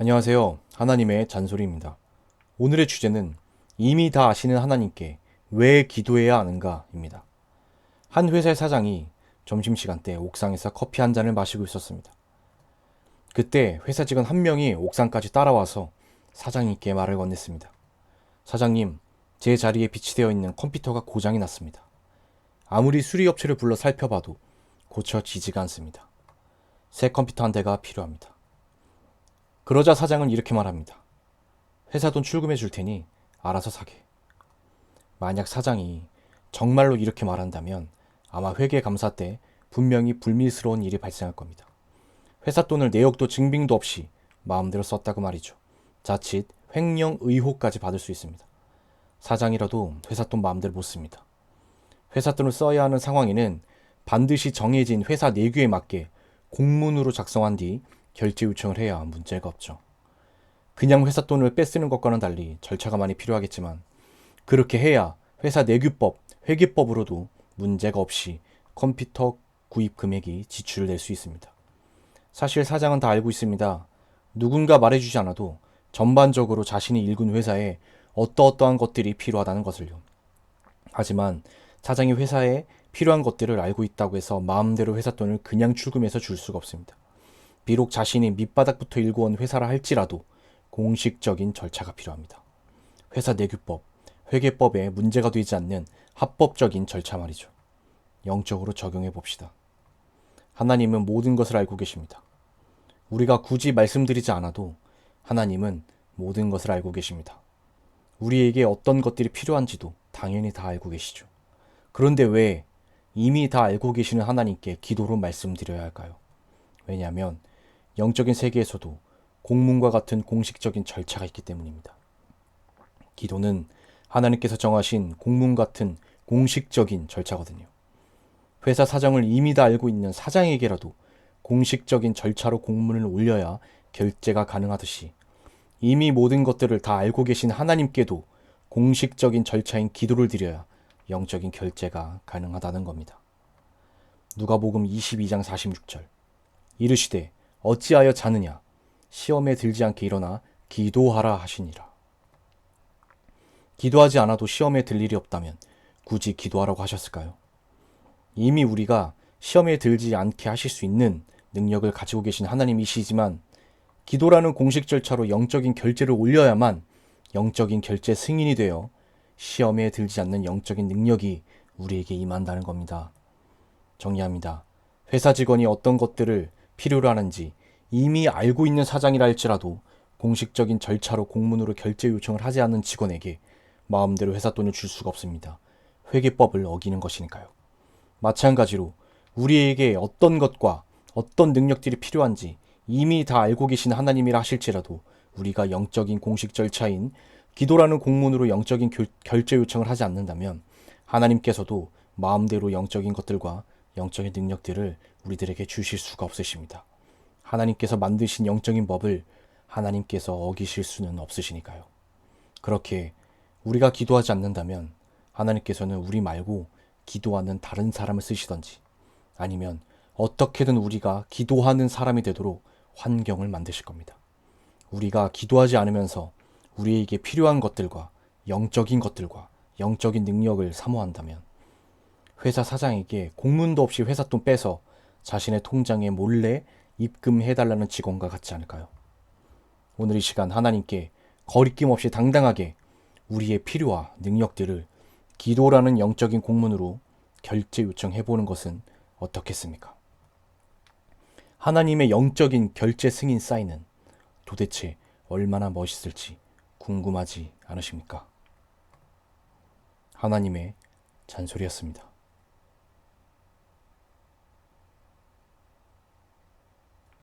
안녕하세요. 하나님의 잔소리입니다. 오늘의 주제는 이미 다 아시는 하나님께 왜 기도해야 하는가입니다. 한 회사의 사장이 점심시간 때 옥상에서 커피 한 잔을 마시고 있었습니다. 그때 회사 직원 한 명이 옥상까지 따라와서 사장님께 말을 건넸습니다. 사장님, 제 자리에 비치되어 있는 컴퓨터가 고장이 났습니다. 아무리 수리업체를 불러 살펴봐도 고쳐지지가 않습니다. 새 컴퓨터 한 대가 필요합니다. 그러자 사장은 이렇게 말합니다. 회사 돈 출금해 줄 테니 알아서 사게. 만약 사장이 정말로 이렇게 말한다면 아마 회계 감사 때 분명히 불미스러운 일이 발생할 겁니다. 회사 돈을 내역도 증빙도 없이 마음대로 썼다고 말이죠. 자칫 횡령 의혹까지 받을 수 있습니다. 사장이라도 회사 돈 마음대로 못 씁니다. 회사 돈을 써야 하는 상황에는 반드시 정해진 회사 내규에 맞게 공문으로 작성한 뒤 결제 요청을 해야 문제가 없죠. 그냥 회사 돈을 뺏쓰는 것과는 달리 절차가 많이 필요하겠지만 그렇게 해야 회사 내규법, 회계법으로도 문제가 없이 컴퓨터 구입 금액이 지출될 수 있습니다. 사실 사장은 다 알고 있습니다. 누군가 말해주지 않아도 전반적으로 자신이 일군 회사에 어떠어떠한 것들이 필요하다는 것을요. 하지만 사장이 회사에 필요한 것들을 알고 있다고 해서 마음대로 회사 돈을 그냥 출금해서 줄 수가 없습니다. 비록 자신이 밑바닥부터 일궈온 회사라 할지라도 공식적인 절차가 필요합니다. 회사 내규법, 회계법에 문제가 되지 않는 합법적인 절차 말이죠. 영적으로 적용해 봅시다. 하나님은 모든 것을 알고 계십니다. 우리가 굳이 말씀드리지 않아도 하나님은 모든 것을 알고 계십니다. 우리에게 어떤 것들이 필요한지도 당연히 다 알고 계시죠. 그런데 왜 이미 다 알고 계시는 하나님께 기도로 말씀드려야 할까요? 왜냐하면 영적인 세계에서도 공문과 같은 공식적인 절차가 있기 때문입니다. 기도는 하나님께서 정하신 공문 같은 공식적인 절차거든요. 회사 사정을 이미 다 알고 있는 사장에게라도 공식적인 절차로 공문을 올려야 결제가 가능하듯이 이미 모든 것들을 다 알고 계신 하나님께도 공식적인 절차인 기도를 드려야 영적인 결제가 가능하다는 겁니다. 누가복음 22장 46절 이르시되 어찌하여 자느냐 시험에 들지 않게 일어나 기도하라 하시니라. 기도하지 않아도 시험에 들 일이 없다면 굳이 기도하라고 하셨을까요? 이미 우리가 시험에 들지 않게 하실 수 있는 능력을 가지고 계신 하나님이시지만 기도라는 공식 절차로 영적인 결제를 올려야만 영적인 결제 승인이 되어 시험에 들지 않는 영적인 능력이 우리에게 임한다는 겁니다. 정리합니다. 회사 직원이 어떤 것들을 필요로 하는지 이미 알고 있는 사장이라 할지라도 공식적인 절차로 공문으로 결제 요청을 하지 않는 직원에게 마음대로 회사 돈을 줄 수가 없습니다. 회계법을 어기는 것이니까요. 마찬가지로 우리에게 어떤 것과 어떤 능력들이 필요한지 이미 다 알고 계신 하나님이라 하실지라도 우리가 영적인 공식 절차인 기도라는 공문으로 영적인 결제 요청을 하지 않는다면 하나님께서도 마음대로 영적인 것들과 영적인 능력들을 우리들에게 주실 수가 없으십니다. 하나님께서 만드신 영적인 법을 하나님께서 어기실 수는 없으시니까요. 그렇게 우리가 기도하지 않는다면 하나님께서는 우리 말고 기도하는 다른 사람을 쓰시던지 아니면 어떻게든 우리가 기도하는 사람이 되도록 환경을 만드실 겁니다. 우리가 기도하지 않으면서 우리에게 필요한 것들과 영적인 것들과 영적인 능력을 사모한다면 회사 사장에게 공문도 없이 회사 돈 빼서 자신의 통장에 몰래 입금해달라는 직원과 같지 않을까요? 오늘 이 시간 하나님께 거리낌 없이 당당하게 우리의 필요와 능력들을 기도라는 영적인 공문으로 결제 요청해보는 것은 어떻겠습니까? 하나님의 영적인 결제 승인 사인은 도대체 얼마나 멋있을지 궁금하지 않으십니까? 하나님의 잔소리였습니다.